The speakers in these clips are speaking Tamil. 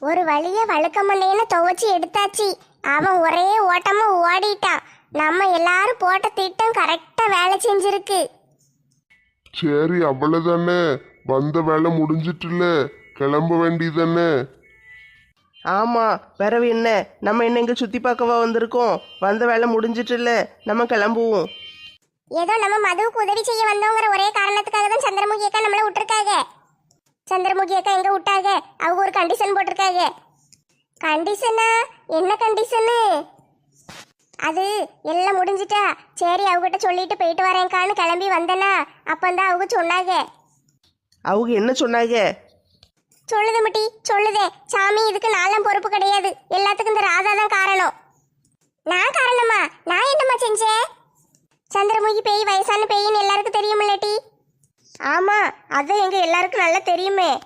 ஒரு வழியா வழுக்க மண்டையன துவைச்சு எடுத்தாச்சு. அவன் ஒரே ஓட்டமா ஓடிட்டான். நம்ம எல்லாரும் போட்ட திட்டம் கரெக்டா வேலை செஞ்சிருக்கு. சரி அவ்வளவுதானே. வந்த வேலை முடிஞ்சிட்டுல. கிளம்ப வேண்டியதானே ஆமா பிறவு என்ன? நம்ம என்ன இங்க சுத்தி பார்க்கவா வந்திருக்கோம்? வந்த வேலை முடிஞ்சிட்டுல நம்ம கிளம்புவோம். ஏதோ நம்ம மதுவுக்கு உதவி செய்ய வந்தோங்கிற ஒரே காரணத்துக்காக தான் சந்திரமுகி அக்கா நம்மள விட்டுருக்காங்க. சந்திரமுகி அக்கா எங்க விட்டாங்க? அவங்க ஒரு கண்டிஷன் போட்டிருக்காங்க. கண்டிஷனா என்ன கண்டிஷனு அது எல்லாம் முடிஞ்சிட்டா சரி அவகிட்ட சொல்லிட்டு போயிட்டு வரேன்க்கான்னு கிளம்பி வந்தேனா அப்பந்தான் அவங்க சொன்னாங்க. அவங்க என்ன சொன்னாங்க? சொல்லுது முட்டி சொல்லுதே. சாமி இதுக்கு நாலாம் பொறுப்பு கிடையாது. எல்லாத்துக்கும் இந்த ராதா தான் காரணம். நான் காரணமா? நான் என்னம்மா செஞ்சேன்? சந்திரமுகி பேய் வயசான பேயின்னு எல்லாருக்கும் தெரியுமில்லட்டி ஆமாம் அது எங்கள் எல்லாருக்கும் நல்லா தெரியுமே.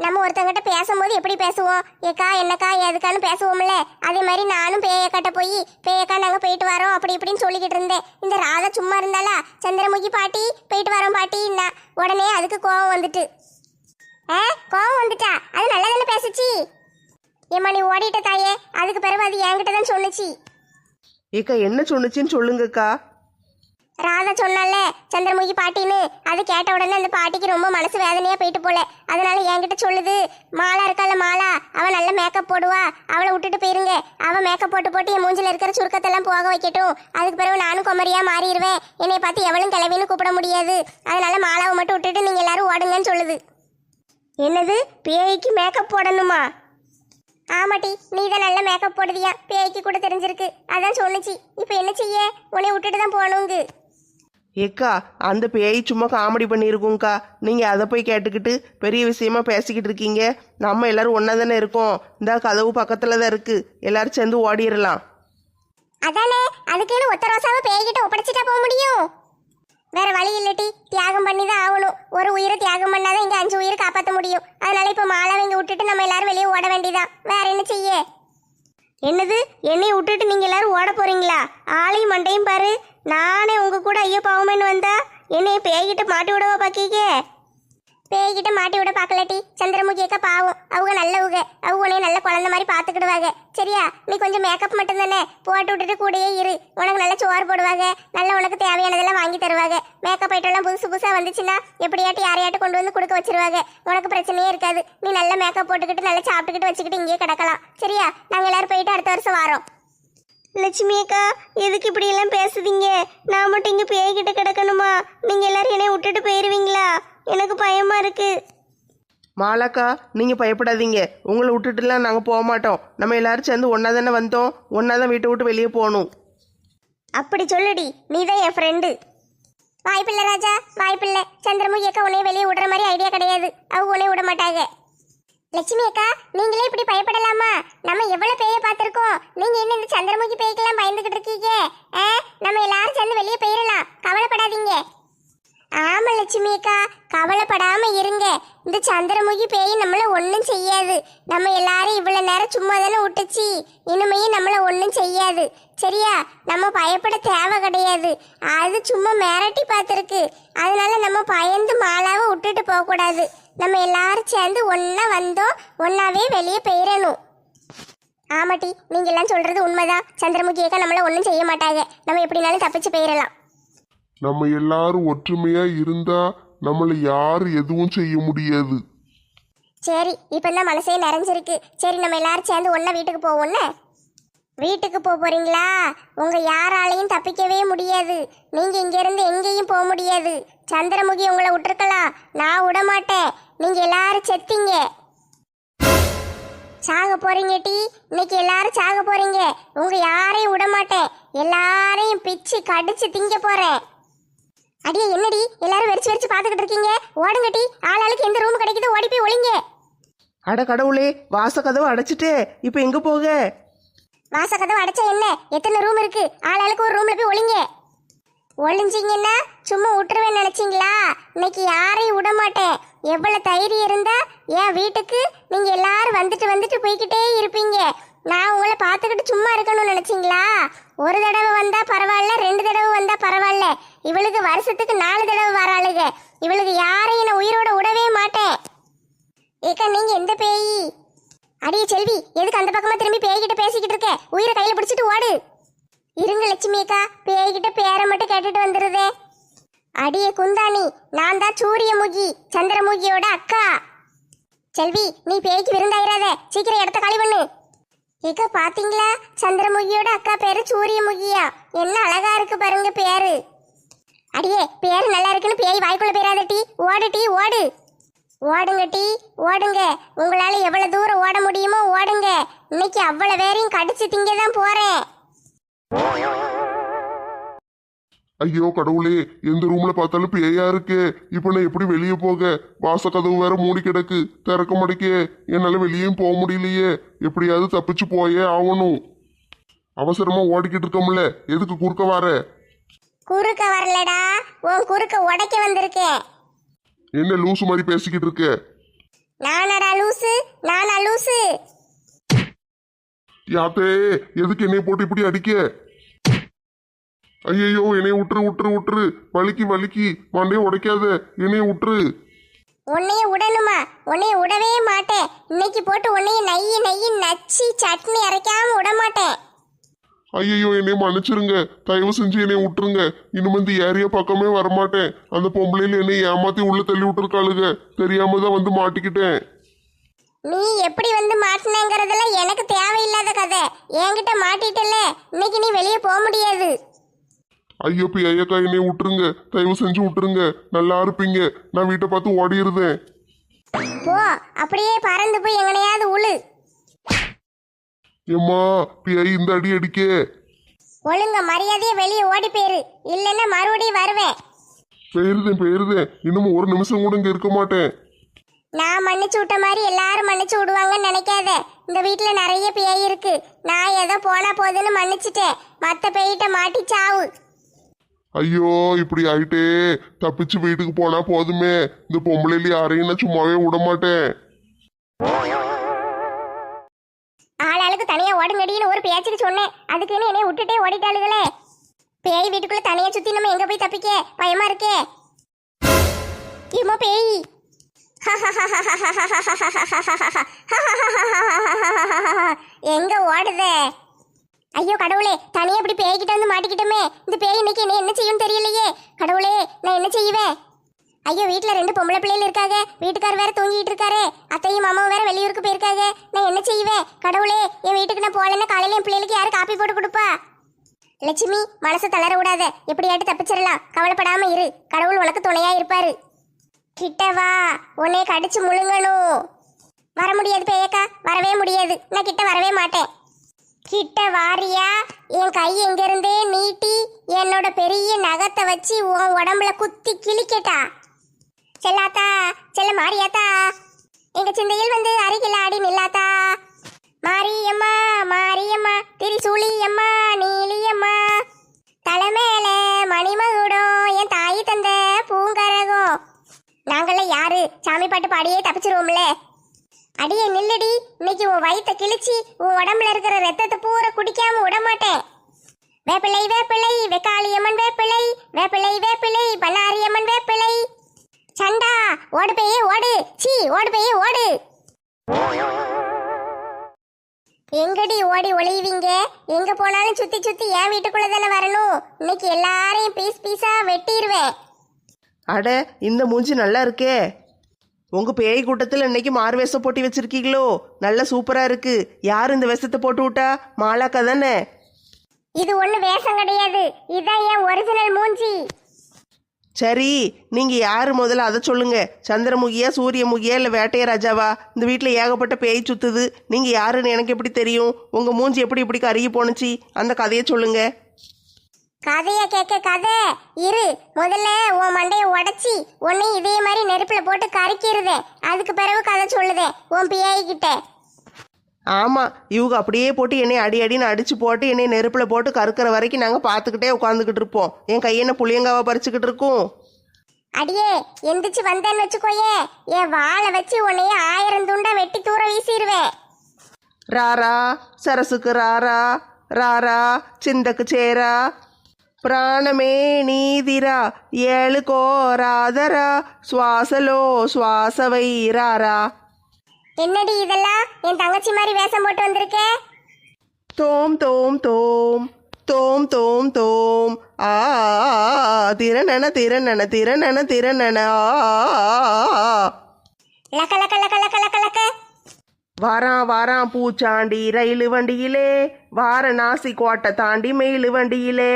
நம்ம ஒருத்தங்கிட்ட பேசும்போது எப்படி பேசுவோம்? ஏக்கா என்னக்கா எதுக்கான்னு பேசுவோம்ல. அதே மாதிரி நானும் பேயக்காட்ட போய் பேயக்கா நாங்கள் போயிட்டு வரோம் அப்படி இப்படின்னு சொல்லிக்கிட்டு இருந்தேன். இந்த ராதா சும்மா இருந்தாலா சந்திரமுகி பாட்டி போயிட்டு வரோம் பாட்டின்னா உடனே அதுக்கு கோவம் வந்துட்டு. ஆ கோவம் வந்துட்டா? அது நல்லா தானே பேசுச்சு? ஏம்மா நீ ஓடிட்ட தாயே. அதுக்கு பிறகு அது என்கிட்ட தான் சொன்னுச்சு. ஏக்கா என்ன சொன்னுச்சுன்னு சொல்லுங்கக்கா. ராதா சொன்னால சந்திரமுகி பாட்டின்னு. அது கேட்ட உடனே அந்த பாட்டிக்கு ரொம்ப மனசு வேதனையா போயிட்டு போல. அதனால என்கிட்ட சொல்லுது மாலா இருக்கால மாலா. அவ நல்ல மேக்கப் போடுவா. அவளை விட்டுட்டு போயிருங்க. அவ மேக்கப் போட்டு போட்டு என் மூஞ்சில இருக்கிற சுருக்கத்தெல்லாம் போக வைக்கட்டும். அதுக்கு பிறகு நானும் குமரியா மாறிடுவேன். என்னை பார்த்து எவளும் கிளவின்னு கூப்பிட முடியாது. அதனால மாலாவை மட்டும் விட்டுட்டு நீங்க எல்லாரும் ஓடுங்கன்னு சொல்லுது. என்னது? பேய்க்கு மேக்கப் போடணுமா? ஆமாட்டி நீ தான் நல்ல மேக்கப் போடுதியா? பேய்க்கு கூட தெரிஞ்சிருக்கு. அதான் சொன்னுச்சு. இப்போ என்ன செய்ய? உன்னை விட்டுட்டு தான் போகணுங்க. ஏக்கா அந்த பேய் சும்மா காமெடி பண்ணியிருக்கோங்க்கா நீங்கள் அதை போய் கேட்டுக்கிட்டு பெரிய விஷயமா பேசிக்கிட்டு இருக்கீங்க. நம்ம எல்லாரும் ஒன்றா தானே இருக்கோம். இந்த கதவு பக்கத்தில் தான் இருக்குது எல்லாரும் சேர்ந்து ஓடிடலாம். அதானே அதுக்குன்னு ஒத்த ரோசாவை பேய்கிட்ட ஒப்படைச்சிட்டா போக முடியும். வேற வழி இல்லட்டி தியாகம் பண்ணி தான் ஆகணும். ஒரு உயிரை தியாகம் பண்ணாதான் இங்கே அஞ்சு உயிரை காப்பாற்ற முடியும். அதனால இப்போ மாலாவை இங்கே விட்டுட்டு நம்ம எல்லாரும் வெளியே ஓட வேண்டியதான் வேற என்ன செய்ய? என்னது? என்னைய விட்டுட்டு நீங்க எல்லாரும் ஓட போறீங்களா? ஆளையும் மண்டையும் பாரு. நானே உங்க கூட ஐயோ பாவமேன்னு வந்தா என்னைய பேய்கிட்ட மாட்டி விடவா பாக்கீங்க? பேய்கிட்ட மாட்டி விட பார்க்கலட்டி சந்திரமுகி அக்கா பாவம் அவங்க நல்லவங்க அவங்க உன்னைய நல்ல குழந்தை மாதிரி பார்த்துக்கிடுவாங்க சரியா? நீ கொஞ்சம் மேக்கப் மட்டும் தானே போட்டு விட்டுட்டு கூடயே இரு. உனக்கு நல்ல சோறு போடுவாங்க நல்ல உனக்கு தேவையானதெல்லாம் வாங்கி தருவாங்க மேக்கப் ஐட்டம்லாம் புதுசு புதுசாக வந்துச்சுன்னா எப்படியாட்டி யாரையாட்டு கொண்டு வந்து கொடுக்க வச்சிருவாங்க உனக்கு பிரச்சனையே இருக்காது. நீ நல்ல மேக்கப் போட்டுக்கிட்டு நல்லா சாப்பிட்டுக்கிட்டு வச்சுக்கிட்டு இங்கேயே கிடக்கலாம். சரியா? நாங்கள் எல்லாரும் போயிட்டு அடுத்த வருஷம் வரோம். லட்சுமி அக்கா எதுக்கு இப்படி எல்லாம் பேசுதீங்க? நான் மட்டும் இங்கே பேய்கிட்ட கிடக்கணுமா? நீங்க எல்லாரும் என்னை விட்டுட்டு போயிருவீங்களா? எனக்கு பயமா இருக்கு. மாலாக்கா நீங்கள் பயப்படாதீங்க. உங்களை விட்டுட்டுலாம் நாங்கள் போக மாட்டோம். நம்ம எல்லாரும் சேர்ந்து ஒன்றா தானே வந்தோம்? ஒன்றா தான் வீட்டை விட்டு வெளியே போகணும். அப்படி சொல்லுடி. நீ தான் என் ஃப்ரெண்டு வாய்ப்பில்லை ராஜா வாய்ப்பில்லை. சந்திரமுகி அக்கா உன்னை வெளியே விடுற மாதிரி ஐடியா கிடையாது. அவங்க உன்னை விட மாட்டாங்க. லட்சுமி அக்கா நீங்களே இப்படி பயப்படலாமா? நம்ம எவ்வளவு பேய பார்த்திருக்கோம். நீங்க என்ன இந்த சந்திரமுகி பேய்க்கெல்லாம் பயந்துகிட்டு இருக்கீங்க? நம்ம எல்லாரும் சேர்ந்து வெளியே போயிடலாம் கவலைப்படாதீங்க. ஆமா லட்சுமி அக்கா கவலைப்படாம இருங்க. இந்த சந்திரமுகி பேய் நம்மள ஒன்றும் செய்யாது. நம்ம எல்லாரும் இவ்வளவு நேரம் சும்மா தானே விட்டுச்சு. இனிமையும் நம்மள ஒன்றும் செய்யாது. சரியா? நம்ம பயப்பட தேவை கிடையாது. அது சும்மா மிரட்டி பார்த்துருக்கு. அதனால நம்ம பயந்து மாலாவை விட்டுட்டு போகக்கூடாது நம்ம எல்லாரும் சேர்ந்து ஒன்றா வந்தோம். ஒன்றாவே வெளியே போயிடணும் ஆமாட்டி நீங்க எல்லாம் சொல்றது உண்மைதான். சந்திரமுகி அக்கா நம்மள ஒன்றும் செய்ய மாட்டாங்க. நம்ம எப்படினாலும் தப்பிச்சு போயிடலாம் நம்ம எல்லாரும் ஒற்றுமையா இருந்தா நம்மளை யாரும் எதுவும் செய்ய முடியாது. சரி இப்போ தான் மனசே நிறைஞ்சிருக்கு. சரி நம்ம எல்லாரும் சேர்ந்து ஒன்றா வீட்டுக்கு போவோம்ல? வீட்டுக்கு போக போறீங்களா? உங்க யாராலையும் தப்பிக்கவே முடியாது. நீங்க இங்க இருந்து எங்கேயும் போக முடியாது. சந்திரமுகி உங்களை விட்டுருக்கலாம். நான் விட மாட்டேன் நீங்க எல்லாரும் செத்தீங்க. சாக போறீங்க டி? இன்னைக்கு எல்லாரும் சாக போறீங்க. உங்க யாரையும் விட மாட்டேன் எல்லாரையும் பிச்சு கடிச்சு திங்க போறேன். அடியே என்னடி? எல்லாரும் வெறிச்சு வெறிச்சு பார்த்துக்கிட்டு இருக்கீங்க. ஓடுங்க டி ஆளாளுக்கு எந்த ரூம் கிடைக்குதோ ஓடி போய் ஒளிங்க. அட கடவுளே வாச கதவை அடைச்சிட்டே. இப்போ எங்கே போக? வாச கதவு அடைச்சா என்ன? எத்தனை ரூம் இருக்கு? ஆளாளுக்கு ஒரு ரூம்ல போய் ஒளிங்க. ஒளிஞ்சிங்கன்னா சும்மா விட்டுருவேன் நினைச்சீங்களா? இன்னைக்கு யாரையும் விட மாட்டேன். எவ்வளவு தைரியம் இருந்தா என் வீட்டுக்கு நீங்க எல்லாரும் வந்துட்டு வந்துட்டு போய்கிட்டே இருப்பீங்க. நான் உங்களை பார்த்துக்கிட்டு சும்மா இருக்கணும்னு நினைச்சிங்களா? ஒரு தடவை வந்தா பரவாயில்ல ரெண்டு தடவை வந்தா பரவாயில்ல. இவளுக்கு வருஷத்துக்கு நாலு தடவை வராளுங்க இவளுக்கு யாரையும் நான் உயிரோட விடவே மாட்டேன். ஏக்கா நீங்க எந்த பேயி? அடியே செல்வி எதுக்கு அந்த பக்கமா திரும்பி பேய்கிட்ட பேசிக்கிட்டு இருக்க? உயிரை கையில பிடிச்சிட்டு ஓடு. இருங்க லட்சுமி அக்கா பேய்கிட்ட பேரை மட்டும் கேட்டுட்டு வந்துருதே. அடியே குந்தாணி நான் தான் சூரியமுகி சந்திரமுகியோட அக்கா. செல்வி நீ பேய்க்கு விருந்தாயிராத. சீக்கிரம் இடத்த காலி பண்ணு. ஏக்கா பாத்தீங்களா? சந்திரமுகியோட அக்கா பேரு சூரியமுகியா. என்ன அழகா இருக்கு பாருங்க பேரு. அடியே பேரு நல்லா இருக்குன்னு பேய் வாய்க்குள்ள பேராத டீ. ஓடு டீ ஓடு. ஓடுங்க டீ ஓடுங்க. உங்களால எவ்வளவு தூரம் ஓட முடியுமோ ஓடுங்க. இன்னைக்கு அவ்வளவு பேரையும் கடிச்சு திங்க தான் போறேன். ஐயோ கடவுளே எந்த ரூம்ல பார்த்தாலும் பேயா இருக்கே. இப்ப நான் எப்படி வெளியே போக? வாச கதவு வேற மூடி கிடக்கு. திறக்க மாட்டேக்கே. என்னால வெளியும் போக முடியலையே. எப்படியாவது தப்பிச்சு போயே ஆகணும். அவசரமா ஓடிக்கிட்டு இருக்கோம்ல. எதுக்கு குறுக்க வார? குறுக்க வரலடா. உன் குறுக்க உடைக்க வந்திருக்கேன். என்ன லூசு மாதிரி பேசிக்கிட்டு இருக்க? நானடா லூசு. நானா லூசு. யாத்தே எதுக்கு என்னைய போட்டு இப்படி அடிக்க? ஐயையோ என்னைய விட்டுரு விட்டுரு விட்டுரு வலிக்கு வலிக்கு. மண்டையை உடைக்காத. என்னைய விட்டுரு உன்னைய உடணுமா? உன்னைய விடவே மாட்டேன். இன்னைக்கு போட்டு உன்னைய நெய்யி நெய்யி நச்சி சட்னி அரைக்காம விட மாட்டேன் ஐயையோ என்னைய மன்னிச்சிருங்க. தயவு செஞ்சு என்னைய விட்டுருங்க இனிமே இந்த ஏரியா பக்கமே வரமாட்டேன். அந்த பொம்பளையில என்னை ஏமாத்தி உள்ள தள்ளி விட்டுருக்காளுங்க தெரியாம தான் வந்து மாட்டிக்கிட்டேன். நீ எப்படி வந்து மாட்டினங்கிறதெல்லாம் எனக்கு தேவையில்லாத கதை. என்கிட்ட மாட்டிட்டல இன்னைக்கு நீ வெளியே போக முடியாது. ஐயோ பி ஐயக்கா என்னைய விட்டுருங்க. தயவு செஞ்சு விட்டுருங்க. நல்லா இருப்பீங்க. நான் வீட்டை பார்த்து ஓடிடுதேன் போ அப்படியே பறந்து போய் எங்கனையாவது உழு. ஏம்மா பி ஐ இந்த அடி அடிக்கே. ஒழுங்க மரியாதையே வெளியே ஓடி போயிரு. இல்லைன்னா மறுபடியும் வருவேன். பெயருதேன் பெயருதேன் இன்னும் ஒரு நிமிஷம் கூட இங்க இருக்க மாட்டேன். நான் மன்னிச்சு விட்ட மாதிரி எல்லாரும் மன்னிச்சு விடுவாங்கன்னு நினைக்காத. இந்த வீட்டில் நிறைய பேய் இருக்கு. நான் ஏதோ போனா போதுன்னு மன்னிச்சிட்டேன். மற்ற பேய்கிட்ட மாட்டி சாவு ஐயோ இப்படி ஆயிட்டே. தப்பிச்சு வீட்டுக்கு போனா போதுமே. இந்த பொம்பளையில யாரையும் நான் சும்மாவே விட மாட்டேன் ஆளாளுக்கு தனியா ஓடுங்கடின்னு ஒரு பேச்சுக்கு சொன்னேன். அதுக்குன்னு என்னைய விட்டுட்டே ஓடிட்டாளுகளே. பேய் வீட்டுக்குள்ள தனியா சுத்தி நம்ம எங்க போய் தப்பிக்க? பயமா இருக்கே. இம்மா பேய்? எங்க ஓடுதே? ஐயோ கடவுளே தனியா இப்படி பேய்கிட்ட வந்து மாட்டிக்கிட்டோமே. இந்த பேய் இன்னைக்கு என்ன என்ன செய்யும் தெரியலையே. கடவுளே நான் என்ன செய்வேன்? ஐயோ வீட்டில் ரெண்டு பொம்பளை பிள்ளைகள் இருக்காங்க. வீட்டுக்கார் வேற தூங்கிட்டு இருக்காரு. அத்தையும் மாமாவும் வேற வெளியூருக்கு போயிருக்காங்க. நான் என்ன செய்வேன்? கடவுளே என் வீட்டுக்கு நான் போகலன்னா காலையில என் பிள்ளைகளுக்கு யாரும் காப்பி போட்டு கொடுப்பா? லட்சுமி மனசை தளர விடாத எப்படியாட்டு தப்பிச்சிடலாம். கவலைப்படாம இரு. கடவுள் உனக்கு துணையா இருப்பாரு. கிட்டவா உன்னை கடிச்சு முழுங்கணும். வர முடியாது பேயக்கா. வரவே முடியாது. நான் கிட்ட வரவே மாட்டேன். கிட்ட வாரியா? என் கை எங்கிருந்தே நீட்டி என்னோட பெரிய நகத்தை வச்சு உன் உடம்புல குத்தி கிழிக்கட்டா? செல்லாத்தா செல்ல மாரியாத்தா எங்க சிந்தையில் வந்து அருகில் ஆடி நில்லாத்தா? மாரியம்மா மாரியம்மா திரிசூலியம்மா நீலியம்மா. தலைமையில மணிமகுடம் என் தாய் தந்த பூங்கரகம். நாங்கெல்லாம் யாரு? சாமி பாட்டு பாடியே தப்பிச்சிருவோம்ல. அடியே நில்லடி. இன்னைக்கு உன் வயித்தை கிழிச்சு உன் உடம்புல இருக்கிற ரத்தத்தை பூரா குடிக்காம விட மாட்டேன் வேப்பிள்ளை வேப்பிள்ளை வெக்காளியம்மன் வேப்பிள்ளை வேப்பிள்ளை வேப்பிள்ளை பல்லாரியம்மன் வேப்பிள்ளை. சண்டா ஓடு போய் ஓடு. சீ ஓடு போய் ஓடு. எங்கடி ஓடி ஒளிவீங்க எங்க போனாலும் சுத்தி சுத்தி என் வீட்டுக்குள்ள தானே வரணும். இன்னைக்கு எல்லாரையும் பீஸ் பீஸா வெட்டிடுவேன் அட இந்த மூஞ்சி நல்லா இருக்கே. உங்க பேய் கூட்டத்தில் இன்னைக்கு மாறு வேஷம் போட்டி வச்சிருக்கீங்களோ? நல்ல சூப்பரா இருக்கு. யார் இந்த வேஷத்தை போட்டு விட்டா? மாலாக்கா தானே? இது ஒண்ணு வேஷம் கிடையாது. இதான் என் ஒரிஜினல் மூஞ்சி. சரி நீங்க யாரு முதல்ல அதை சொல்லுங்க. சந்திரமுகியா சூரியமுகியா இல்ல வேட்டைய ராஜாவா இந்த வீட்டில் ஏகப்பட்ட பேய் சுத்துது. நீங்க யாருன்னு எனக்கு எப்படி தெரியும்? உங்க மூஞ்சி எப்படி இப்படி கருகி போணுச்சு? அந்த கதையை சொல்லுங்க. கதைய கேட்க கதை. இரு முதல்ல உன் மண்டையை உடச்சி உன்னை இதே மாதிரி நெருப்பில் போட்டு கரைக்கிறதே அதுக்கு பிறகு கதை சொல்லுதே உன் பிஐ கிட்ட. ஆமாம் இவங்க அப்படியே போட்டு என்னை அடி அடின்னு அடிச்சு போட்டு என்னை நெருப்பில் போட்டு கருக்கிற வரைக்கும் நாங்கள் பார்த்துக்கிட்டே உட்காந்துக்கிட்டு இருப்போம். என் கையென்ன புளியங்காவை பறிச்சுக்கிட்டு இருக்கோம்? அடியே எந்திரிச்சு வந்தேன்னு வச்சுக்கோயே. என் வாழை வச்சு உன்னைய ஆயிரம் துண்டா வெட்டி தூர வீசிடுவேன் ராரா சரசுக்கு ராரா ராரா சிந்தக்கு சேரா. ప్రాణమే నీదిరా ఏలుకో రాదరా శ్వాసలో శ్వాసవై రారా என்னடி இதெல்லாம் என் தங்கச்சி மாதிரி வேஷம் போட்டு வந்திருக்கே தோம் தோம் தோம் தோம் தோம் தோம் ஆ திறனன திறனன திறனன திறனன ஆ, ஆ, ஆ. லக்க லக்க லக்க லக்க லக்க லக்க வாரான் வாரான் பூச்சாண்டி ரயிலு வண்டியிலே வாரணாசி கோட்டை தாண்டி மெயிலு வண்டியிலே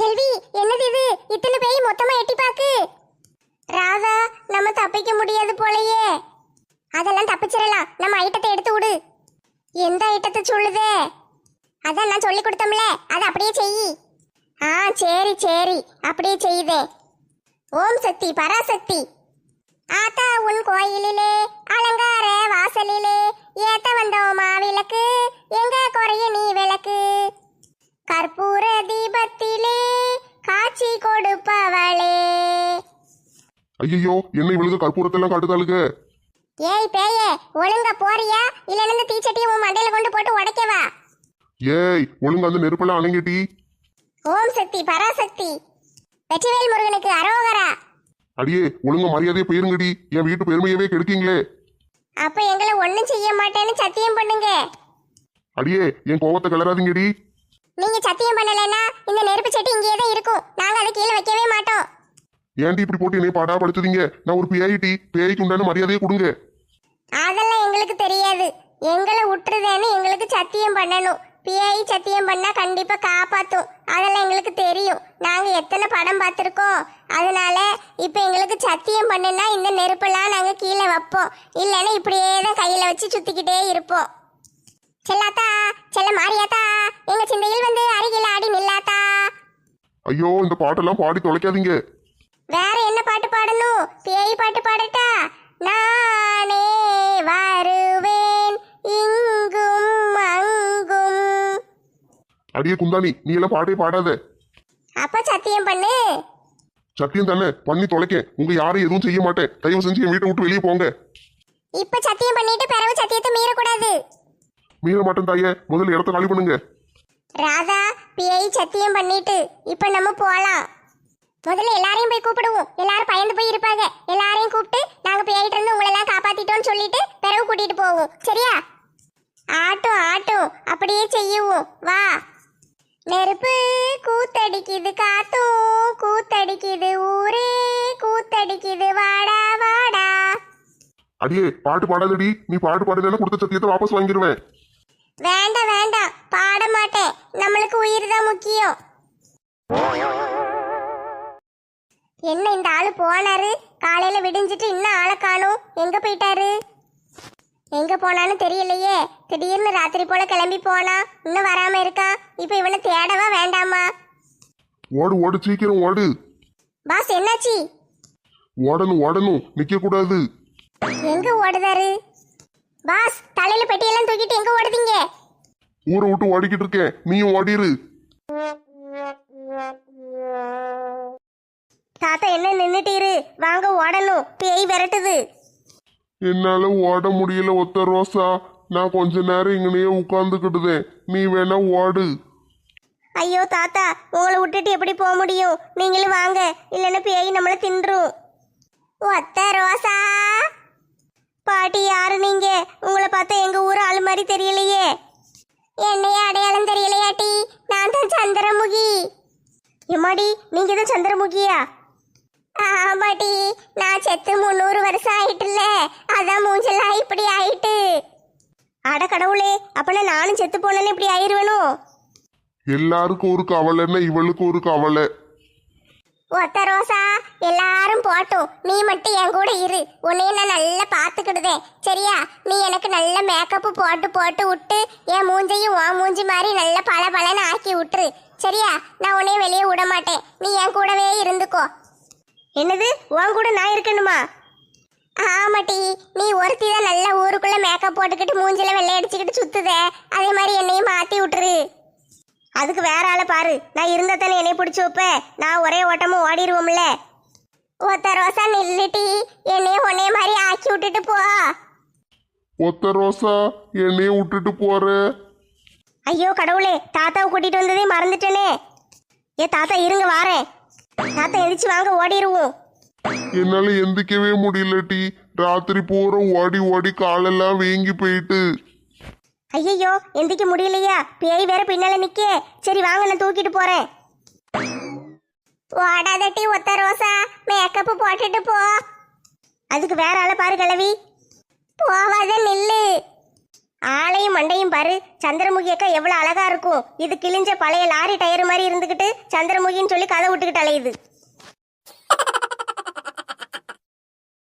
செல்வி என்னது இது? இத்தனை பேய் மொத்தமா எட்டி பாக்கு? ராதா நம்ம தப்பிக்க முடியாது போலயே. அதெல்லாம் தப்பிச்சிடலாம் நம்ம ஐட்டத்தை எடுத்து விடு எந்த ஐட்டத்தை சொல்லுதே? அதான் நான் சொல்லி கொடுத்தோம்ல. அதை அப்படியே செய். ஆ சரி சரி. அப்படியே செய்தே. ஓம் சக்தி பராசக்தி. ஆத்தா உன் கோயிலிலே அலங்கார வாசலிலே ஏத்த வந்தோமா விளக்கு எங்க குறைய நீ விளக்கு? கற்பூர தீபத்திலே காட்சி கொடுப்பவளே. ஐயோ என்ன இவளுக்கு கற்பூரத்தெல்லாம் காட்டுதாளுக. ஏய் பேயே ஒழுங்கா போறியா? இல்லைன்னா இந்த தீச்சட்டியை உன் மண்டையில கொண்டு போட்டு உடைக்கவா ஏய் ஒழுங்கா அந்த நெருப்பெல்லாம் அணங்கிட்டி ஓம் சக்தி பராசக்தி. வெற்றிவேல் முருகனுக்கு அரோகரா. அடியே ஒழுங்கா மரியாதையை போயிருங்கடி. என் வீட்டு பெருமையவே கெடுக்கீங்களே. அப்ப எங்களை ஒண்ணும் செய்ய மாட்டேன்னு சத்தியம் பண்ணுங்க. அடியே என் கோவத்தை கிளறாதீங்கடி. நீங்க சத்தியம் பண்ணலைன்னா இந்த நெருப்பு சட்டி இங்கேயே தான் இருக்கும். நாங்க அதை கீழே வைக்கவே மாட்டோம். ஏன்டி இப்படி போட்டு என்னை பாடா படுத்துதீங்க? நான் ஒரு பேயிட்டி பேய்க்கு உண்டான மரியாதையை கொடுங்க. அதெல்லாம் எங்களுக்கு தெரியாது. எங்களை விட்டுருதேன்னு எங்களுக்கு சத்தியம் பண்ணணும். பிஐ சத்தியம் பண்ணா கண்டிப்பா காப்பாத்தும். அதெல்லாம் எங்களுக்கு தெரியும். நாங்க எத்தனை படம் பார்த்துருக்கோம். அதனால இப்ப எங்களுக்கு சத்தியம் பண்ணுனா இந்த நெருப்பெல்லாம் நாங்க கீழே வைப்போம். இல்லைன்னா இப்படியே தான் கையில வச்சு சுத்திக்கிட்டே இருப்போம். செல்லாத்தா? செல்ல மாரியாத்தா எங்க சிந்தையில் வந்து அருகில் ஆடி நில்லாத்தா? ஐயோ இந்த பாட்டெல்லாம் பாடி தொலைக்காதீங்க. வேற என்ன பாட்டு பாடணும்? பேய் பாட்டு பாடட்டா? நானே வருவேன் இங்கும் அங்கும். அடியே குந்தாணி நீ எல்லாம் பாட்டே பாடாத. அப்ப சத்தியம் பண்ணு. சத்தியம் தானே? பண்ணி தொலைக்க. உங்க யாரும் எதுவும் செய்ய மாட்டேன். தயவு செஞ்சு என் வீட்டை விட்டு வெளியே போங்க. இப்ப சத்தியம் பண்ணிட்டு பிறகு சத்தியத்தை மீறக்கூடாது. மீற மாட்டேன் தாயே முதல்ல இடத்த காலி பண்ணுங்க. ராதா பிஐ சத்தியம் பண்ணிட்டு இப்ப நம்ம போலாம். முதல்ல எல்லாரையும் போய் கூப்பிடுவோம். எல்லாரும் பயந்து போய் இருப்பாங்க. எல்லாரையும் கூப்பிட்டு நாங்க பிஐட்டு இருந்து உங்களை எல்லாம் காப்பாத்திட்டோம்னு சொல்லிட்டு பிறகு கூட்டிட்டு போவோம். சரியா? ஆட்டும் ஆட்டும். அப்படியே செய்யுவோம். வா. நெருப்பு கூத்தடிக்குது காத்தும். கூத்தடிக்குது ஊரே. கூத்தடிக்குது வாடா வாடா. அடியே பாட்டு பாடாதடி. நீ பாட்டு பாடுறதுனா கொடுத்த சத்தியத்தை வாபஸ் வாங்கிடுவேன். வேண்டாம் வேண்டாம். பாட மாட்டேன். நம்மளுக்கு உயிர் தான் முக்கியம். என்ன இந்த ஆளு போனாரு? காலையில விடிஞ்சிட்டு இன்னும் ஆளை காணும். எங்க போயிட்டாரு? எங்க போனான்னு தெரியலையே. திடீர்னு ராத்திரி போல கிளம்பி போனா இன்னும் வராம இருக்கான் இப்ப இவனை தேடவா வேண்டாமா? ஓடு ஓடு சீக்கிரம் ஓடு. பாஸ் என்னாச்சு? ஓடணும் ஓடணும். நிக்க கூடாது எங்க ஓடுதாரு? பாஸ் தலையில பெட்டியெல்லாம் தூக்கிட்டு எங்க ஓடுதீங்க? ஊரை விட்டு ஓடிக்கிட்டு இருக்கேன். நீயும் ஓடிரு. தாத்தா என்ன நின்னுட்டீரு வாங்க ஓடணும். பேய் விரட்டுது. என்னால ஓட முடியல ஒத்த ரோசா. நான் கொஞ்ச நேரம் இங்கனையே உட்கார்ந்துக்கிட்டுதேன். நீ வேணா ஓடு. ஐயோ தாத்தா உங்களை விட்டுட்டு எப்படி போக முடியும்? நீங்களும் வாங்க. இல்லைன்னா பேய் நம்மளை தின்றும். ஒத்த ரோசா. பாட்டி யாரு நீங்க? உங்களை பார்த்தா எங்க ஊர் ஆளு மாதிரி தெரியலையே. என்னைய அடையாளம் தெரியலையாட்டி நான் தான் சந்திரமுகி. எம்மாடி நீங்க தான் சந்திரமுகியா? ஆமாட்டி நான் செத்து முந்நூறு வருஷம் ஆயிட்டுல அதான் மூஞ்செல்லாம் இப்படி ஆயிட்டு. அட கடவுளே அப்பனா நானும் செத்து போனேன்னு இப்படி ஆயிருவேணும் எல்லாருக்கும் ஒரு கவலைன்னா இவளுக்கு ஒரு கவலை. ஒத்த ரோசா எல்லாரும் போட்டும் நீ மட்டும் என் கூட இரு. உன்னையும் நான் நல்லா பார்த்துக்கிடுதேன் சரியா? நீ எனக்கு நல்ல மேக்கப்பு போட்டு போட்டு விட்டு என் மூஞ்சையும் உன் மூஞ்சி மாதிரி நல்ல பல பலன்னு ஆக்கி விட்டுரு. சரியா? நான் உன்னைய வெளியே விட மாட்டேன். நீ என் கூடவே இருந்துக்கோ. என்னது? உன் கூட நான் இருக்கணுமா? ஆமாட்டி நீ ஒருத்தி தான் நல்ல ஊருக்குள்ள மேக்கப் போட்டுக்கிட்டு மூஞ்சில வெள்ளை அடிச்சுக்கிட்டு சுத்துதே. அதே மாதிரி என்னையும் மாத்தி விட்டுரு. அதுக்கு வேற ஆளை பாரு. நான் இருந்தா தானே என்னை பிடிச்சி வைப்ப? நான் ஒரே ஓட்டமும் ஓடிடுவோம்ல. ஒத்த ரோசா நில்லுட்டி என்னைய உன்னைய மாதிரி ஆக்கி விட்டுட்டு போ. ஒத்த ரோசா என்னைய விட்டுட்டு போற. ஐயோ கடவுளே தாத்தாவை கூட்டிட்டு வந்ததே மறந்துட்டேனே. ஏ தாத்தா இருங்க வாரேன். தாத்தா எந்திரிச்சு வாங்க ஓடிடுவோம். என்னால எந்திக்கவே முடியல டி ராத்திரி பூரா ஓடி ஓடி காலெல்லாம் வீங்கி போயிட்டு. ஐயையோ எந்திக்க முடியலையா? பேய் வேற பின்னால நிக்கே. சரி வாங்க நான் தூக்கிட்டு போறேன். ஓடாதட்டி ஒத்த ரோசா. மேக்கப் போட்டுட்டு போ. அதுக்கு வேற ஆளை பாரு கிளவி போவாத நில்லு. ஆளையும் மண்டையும் பாரு. சந்திரமுகி அக்கா எவ்வளோ அழகா இருக்கும். இது கிழிஞ்ச பழைய லாரி டயர் மாதிரி இருந்துக்கிட்டு சந்திரமுகின்னு சொல்லி கதை விட்டுக்கிட்டு அலையுது